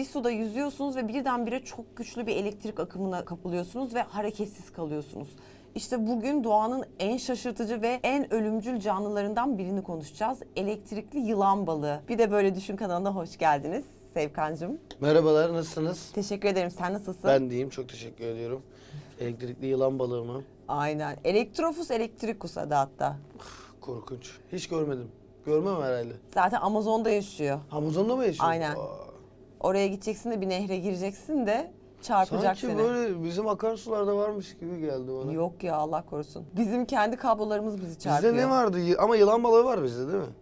bir suda yüzüyorsunuz ve birdenbire çok güçlü bir elektrik akımına kapılıyorsunuz ve hareketsiz kalıyorsunuz. İşte bugün doğanın en şaşırtıcı ve en ölümcül canlılarından birini konuşacağız. Elektrikli yılan balığı. Bir de Böyle Düşün kanalına hoş geldiniz Sevkancığım. Merhabalar, nasılsınız? Teşekkür ederim. Sen nasılsın? Ben diyeyim, çok teşekkür ediyorum. Elektrikli yılan balığı mı? Aynen. Elektrofus elektrikus adı hatta. Korkunç. Hiç görmedim. Görmem herhalde. Zaten Amazon'da yaşıyor. Amazon'da mı yaşıyor? Aynen. Aa, Oraya gideceksin de bir nehre gireceksin de çarpacak Sanki seni. böyle bizim akarsularda varmış gibi geldi bana. Yok ya Allah korusun. Bizim kendi kablolarımız bizi çarpıyor. Bizde ne vardı? Y- Ama yılan balığı var bizde değil mi?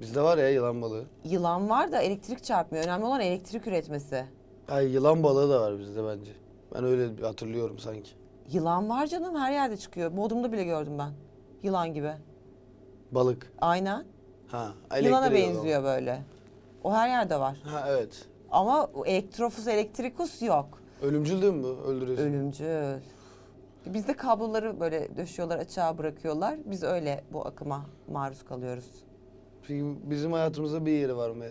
Bizde var ya yılan balığı. Yılan var da elektrik çarpmıyor. Önemli olan elektrik üretmesi. Ay yılan balığı da var bizde bence. Ben öyle bir hatırlıyorum sanki. Yılan var canım her yerde çıkıyor. Bodrum'da bile gördüm ben. Yılan gibi. Balık. Aynen. Ha. Yılana elektriği o benziyor böyle. O her yerde var. Ha evet. Ama elektrofus elektrikus yok. Ölümcül değil mi bu? Öldürüyorsun. Ölümcül. Bizde kabloları böyle döşüyorlar, açığa bırakıyorlar. Biz öyle bu akıma maruz kalıyoruz. Peki bizim hayatımızda bir yeri var mı?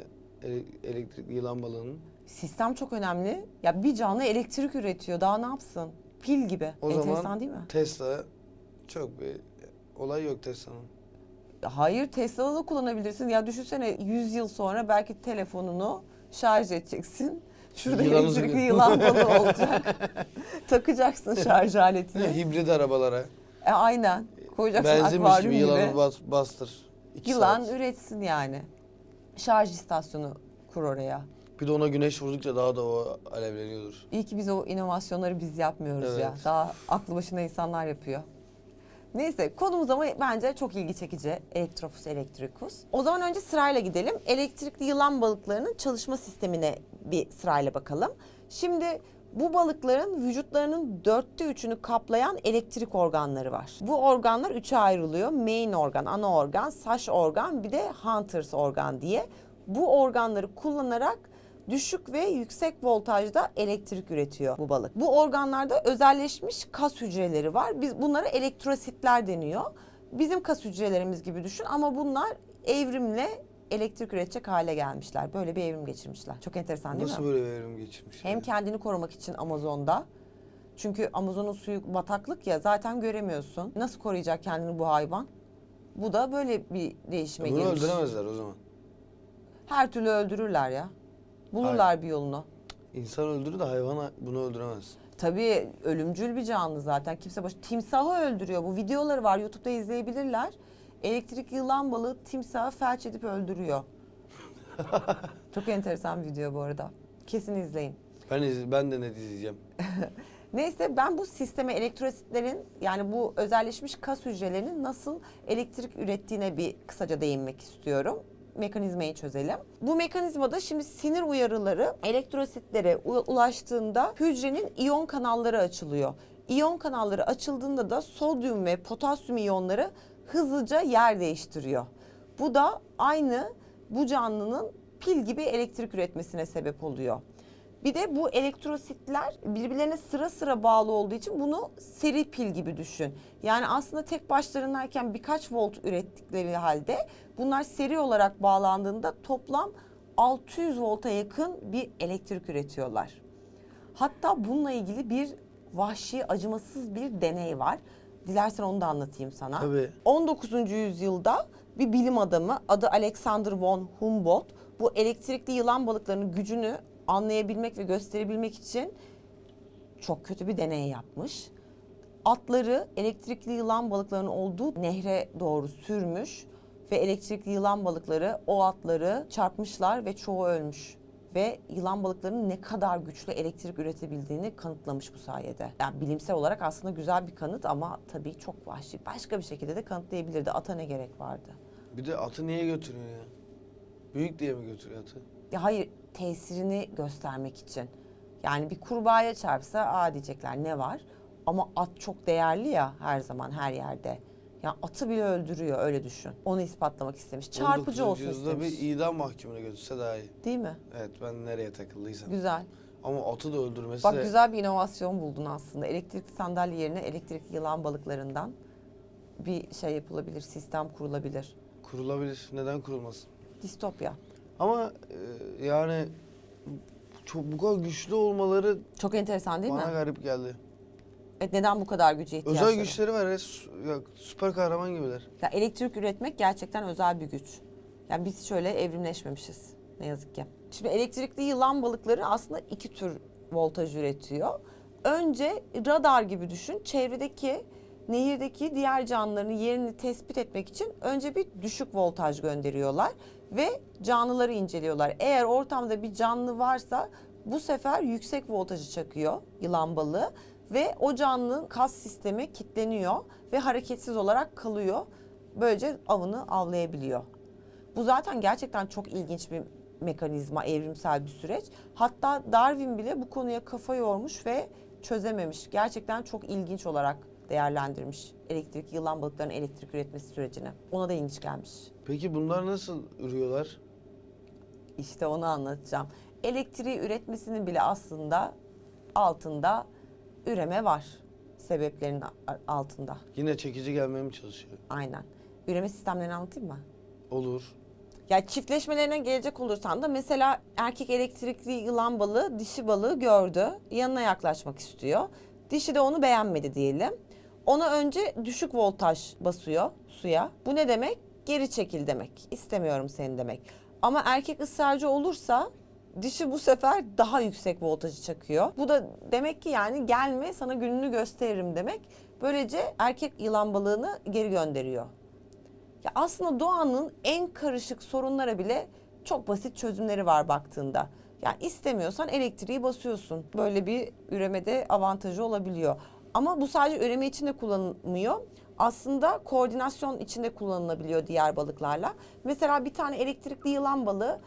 Ele- elektrikli yılan balığının. Sistem çok önemli. Ya bir canlı elektrik üretiyor. Daha ne yapsın? Pil gibi. O Enteresan zaman değil mi? Tesla çok bir olay yok Tesla'nın. Hayır Tesla'da da kullanabilirsin. Ya düşünsene 100 yıl sonra belki telefonunu şarj edeceksin. Şurada elektrikli yılan balığı olacak. Takacaksın şarj aletini. Hibrit arabalara. E, aynen. Koyacaksın Benzinmiş gibi gibi. yılanı bas, bastır. İki Yılan saat. üretsin yani. Şarj istasyonu kur oraya. Bir de ona güneş vurdukça daha da o alevleniyordur. İyi ki biz o inovasyonları biz yapmıyoruz ya. Evet. Daha aklı başında insanlar yapıyor. Neyse konumuz ama bence çok ilgi çekici. Elektrofus elektrikus. O zaman önce sırayla gidelim. Elektrikli yılan balıklarının çalışma sistemine bir sırayla bakalım. Şimdi bu balıkların vücutlarının dörtte üçünü kaplayan elektrik organları var. Bu organlar üçe ayrılıyor. Main organ, ana organ, saç organ bir de hunters organ diye. Bu organları kullanarak düşük ve yüksek voltajda elektrik üretiyor bu balık. Bu organlarda özelleşmiş kas hücreleri var. Biz bunlara elektrositler deniyor. Bizim kas hücrelerimiz gibi düşün ama bunlar evrimle elektrik üretecek hale gelmişler. Böyle bir evrim geçirmişler. Çok enteresan değil Nasıl mi? böyle bir evrim geçirmiş? Hem kendini korumak için Amazon'da. Çünkü Amazon'un suyu bataklık ya zaten göremiyorsun. Nasıl koruyacak kendini bu hayvan? Bu da böyle bir değişime Bunu girmiş. öldüremezler o zaman. Her türlü öldürürler ya. Bulurlar bir yolunu. İnsan öldürür de hayvan bunu öldüremez. Tabii ölümcül bir canlı zaten. Kimse baş... Timsahı öldürüyor. Bu videoları var. YouTube'da izleyebilirler. Elektrik yılan balığı timsahı felç edip öldürüyor. Çok enteresan bir video bu arada. Kesin izleyin. Ben iz- ben de net izleyeceğim. Neyse ben bu sisteme elektrositlerin yani bu özelleşmiş kas hücrelerinin nasıl elektrik ürettiğine bir kısaca değinmek istiyorum. Mekanizmayı çözelim. Bu mekanizmada şimdi sinir uyarıları elektrositlere ulaştığında hücrenin iyon kanalları açılıyor. İyon kanalları açıldığında da sodyum ve potasyum iyonları hızlıca yer değiştiriyor. Bu da aynı bu canlının pil gibi elektrik üretmesine sebep oluyor. Bir de bu elektrositler birbirlerine sıra sıra bağlı olduğu için bunu seri pil gibi düşün. Yani aslında tek başlarındayken birkaç volt ürettikleri halde bunlar seri olarak bağlandığında toplam 600 volta yakın bir elektrik üretiyorlar. Hatta bununla ilgili bir vahşi, acımasız bir deney var. Dilersen onu da anlatayım sana. Tabii. 19. yüzyılda bir bilim adamı adı Alexander von Humboldt bu elektrikli yılan balıklarının gücünü anlayabilmek ve gösterebilmek için çok kötü bir deney yapmış. Atları elektrikli yılan balıklarının olduğu nehre doğru sürmüş ve elektrikli yılan balıkları o atları çarpmışlar ve çoğu ölmüş. Ve yılan balıklarının ne kadar güçlü elektrik üretebildiğini kanıtlamış bu sayede. Yani bilimsel olarak aslında güzel bir kanıt ama tabii çok vahşi. Başka bir şekilde de kanıtlayabilirdi. Ata ne gerek vardı? Bir de atı niye götürüyor ya? Büyük diye mi götürüyor atı? Ya hayır tesirini göstermek için. Yani bir kurbağaya çarpsa aa diyecekler ne var? Ama at çok değerli ya her zaman her yerde. Ya atı bile öldürüyor öyle düşün. Onu ispatlamak istemiş. Çarpıcı 19. olsun yüzyılda istemiş. bir idam mahkumuna götürse daha iyi. Değil mi? Evet ben nereye takıldıysam. Güzel. Ama atı da öldürmesi Bak de güzel bir inovasyon buldun aslında. Elektrikli sandalye yerine elektrikli yılan balıklarından bir şey yapılabilir, sistem kurulabilir. kurulabilir. Neden kurulmasın? Distopya. Ama e, yani çok bu kadar güçlü olmaları Çok enteresan değil bana mi? garip geldi. Evet, neden bu kadar güce ihtiyaçları? Özel güçleri var. ya, sü- ya, süper kahraman gibiler. Ya elektrik üretmek gerçekten özel bir güç. Yani biz şöyle evrimleşmemişiz ne yazık ki. Şimdi elektrikli yılan balıkları aslında iki tür voltaj üretiyor. Önce radar gibi düşün. Çevredeki nehirdeki diğer canlıların yerini tespit etmek için önce bir düşük voltaj gönderiyorlar ve canlıları inceliyorlar. Eğer ortamda bir canlı varsa bu sefer yüksek voltajı çakıyor yılan balığı ve o canlının kas sistemi kilitleniyor ve hareketsiz olarak kalıyor. Böylece avını avlayabiliyor. Bu zaten gerçekten çok ilginç bir mekanizma, evrimsel bir süreç. Hatta Darwin bile bu konuya kafa yormuş ve çözememiş. Gerçekten çok ilginç olarak değerlendirmiş elektrik yılan balıklarının elektrik üretmesi sürecini. Ona da ilginç gelmiş. Peki bunlar nasıl ürüyorlar? İşte onu anlatacağım. Elektriği üretmesinin bile aslında altında üreme var. Sebeplerin altında. Yine çekici gelmeye mi çalışıyor? Aynen. Üreme sistemlerini anlatayım mı? Olur. Ya çiftleşmelerine gelecek olursan da mesela erkek elektrikli yılan balığı dişi balığı gördü. Yanına yaklaşmak istiyor. Dişi de onu beğenmedi diyelim. Ona önce düşük voltaj basıyor suya. Bu ne demek? Geri çekil demek. İstemiyorum seni demek. Ama erkek ısrarcı olursa dişi bu sefer daha yüksek voltajı çakıyor. Bu da demek ki yani gelme sana gününü gösteririm demek. Böylece erkek yılan balığını geri gönderiyor. Ya aslında doğanın en karışık sorunlara bile çok basit çözümleri var baktığında. Yani istemiyorsan elektriği basıyorsun. Böyle bir üremede avantajı olabiliyor. Ama bu sadece üreme için de kullanılmıyor. Aslında koordinasyon içinde kullanılabiliyor diğer balıklarla. Mesela bir tane elektrikli yılan balığı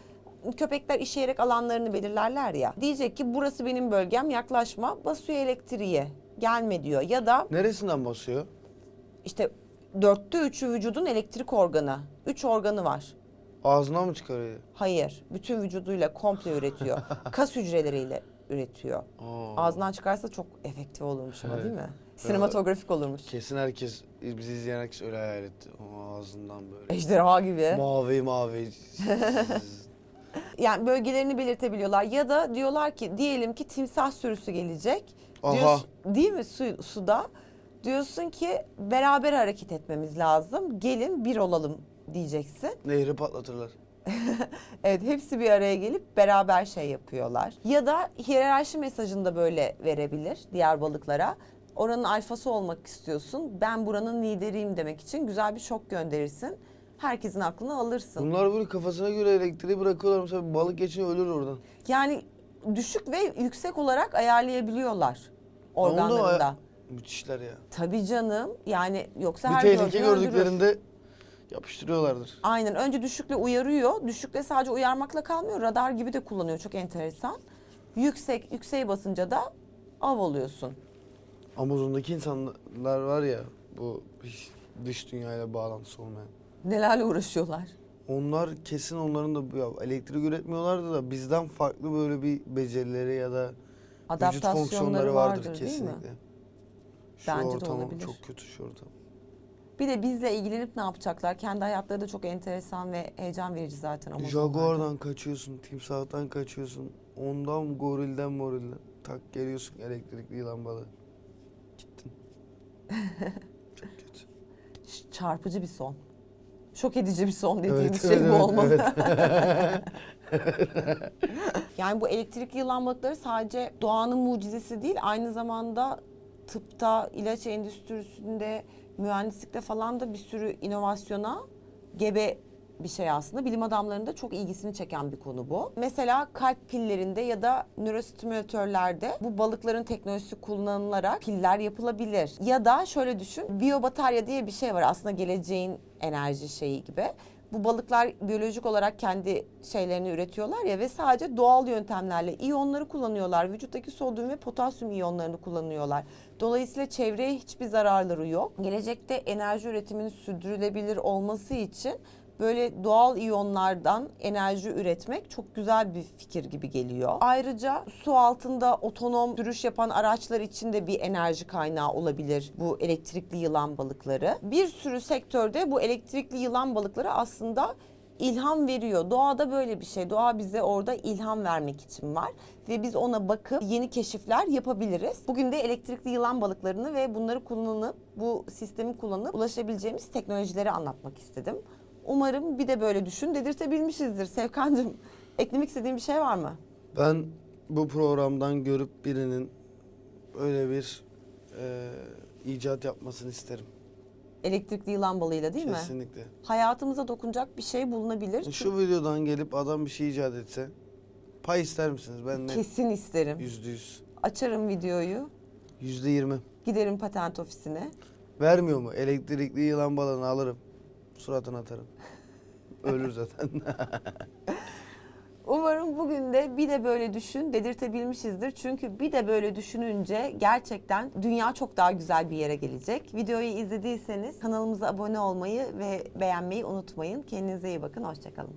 köpekler işeyerek alanlarını belirlerler ya. Diyecek ki burası benim bölgem yaklaşma basıyor elektriğe gelme diyor. Ya da Neresinden basıyor? işte dörtte üçü vücudun elektrik organı. Üç organı var. Ağzına mı çıkarıyor? Hayır. Bütün vücuduyla komple üretiyor. Kas hücreleriyle üretiyor. Aa. Ağzından çıkarsa çok efektif olurmuş ama Evet. değil mi? Sinematografik olurmuş. Kesin herkes, bizi izleyen herkes öyle hayal etti. O ağzından böyle. Ejderha gibi. mavi mavi. Yani bölgelerini belirtebiliyorlar. Ya da diyorlar ki diyelim ki timsah sürüsü gelecek. Aha. Diyorsun, değil mi su, suda? Diyorsun ki beraber hareket etmemiz lazım. Gelin bir olalım diyeceksin. Nehri patlatırlar. Evet hepsi bir araya gelip beraber şey yapıyorlar. Ya da hiyerarşi mesajını da böyle verebilir diğer balıklara. Oranın alfası olmak istiyorsun. Ben buranın lideriyim demek için güzel bir şok gönderirsin. Herkesin aklını alırsın. Bunlar böyle kafasına göre elektriği bırakıyorlar. Mesela balık geçince ölür oradan. Yani düşük ve yüksek olarak ayarlayabiliyorlar organlarında. aya- Müthişler ya. Tabii canım. Yani yoksa Bir her tehlike gördüklerinde yapıştırıyorlardır. Aynen. Önce düşükle uyarıyor. Düşükle sadece uyarmakla kalmıyor. Radar gibi de kullanıyor. Çok enteresan. Yüksek, yükseğe basınca da av oluyorsun. Amazon'daki insanlar var ya bu hiç dış dünyayla bağlantısı olmayan. Nelerle uğraşıyorlar. Onlar kesin onların da ya elektrik üretmiyorlardı da bizden farklı böyle bir becerileri ya da vücut Adaptasyonları fonksiyonları vardır, vardır, kesinlikle. Şu Bence de ortam olabilir. çok kötü şu ortam. Bir de bizle ilgilenip ne yapacaklar? Kendi hayatları da çok enteresan ve heyecan verici zaten Amazonlarda. Jaguar'dan kaçıyorsun, timsahtan kaçıyorsun, ondan gorilden morilden. Tak geliyorsun elektrikli yılan balığı. Gittin. çok kötü. Ş- Çarpıcı bir son. Şok edici bir son dediğimiz şey bu olmalı. evet. Yani bu elektrikli yılan balıkları sadece doğanın mucizesi değil, aynı zamanda tıpta, ilaç endüstrisinde, mühendislikte falan da bir sürü inovasyona gebe bir şey aslında. Bilim adamlarının da çok ilgisini çeken bir konu bu. Mesela kalp pillerinde ya da nörostimülatörlerde bu balıkların teknolojisi kullanılarak piller yapılabilir. Ya da şöyle düşün, biyobatarya diye bir şey var aslında geleceğin enerji şeyi gibi. Bu balıklar biyolojik olarak kendi şeylerini üretiyorlar ya ve sadece doğal yöntemlerle iyonları kullanıyorlar. Vücuttaki sodyum ve potasyum iyonlarını kullanıyorlar. Dolayısıyla çevreye hiçbir zararları yok. Gelecekte enerji üretiminin sürdürülebilir olması için böyle doğal iyonlardan enerji üretmek çok güzel bir fikir gibi geliyor. Ayrıca su altında otonom sürüş yapan araçlar için de bir enerji kaynağı olabilir bu elektrikli yılan balıkları. Bir sürü sektörde bu elektrikli yılan balıkları aslında ilham veriyor. Doğada böyle bir şey. Doğa bize orada ilham vermek için var ve biz ona bakıp yeni keşifler yapabiliriz. Bugün de elektrikli yılan balıklarını ve bunları kullanıp bu sistemi kullanıp ulaşabileceğimiz teknolojileri anlatmak istedim. Umarım bir de böyle düşün dedirtebilmişizdir. Sevkancığım eklemek istediğin bir şey var mı? Ben bu programdan görüp birinin öyle bir e, icat yapmasını isterim. Elektrikli yılan balığıyla değil mi? Kesinlikle. Hayatımıza dokunacak bir şey bulunabilir. Şu videodan gelip adam bir şey icat etse pay ister misiniz? Ben de Kesin isterim. yüzde yüz. Açarım videoyu, Yüzde yirmi. giderim patent ofisine. Vermiyor mu? Elektrikli yılan balığını alırım. Suratına atarım. Ölür zaten. Umarım bugün de bir de böyle düşün dedirtebilmişizdir. Çünkü bir de böyle düşününce gerçekten dünya çok daha güzel bir yere gelecek. Videoyu izlediyseniz kanalımıza abone olmayı ve beğenmeyi unutmayın. Kendinize iyi bakın. Hoşçakalın.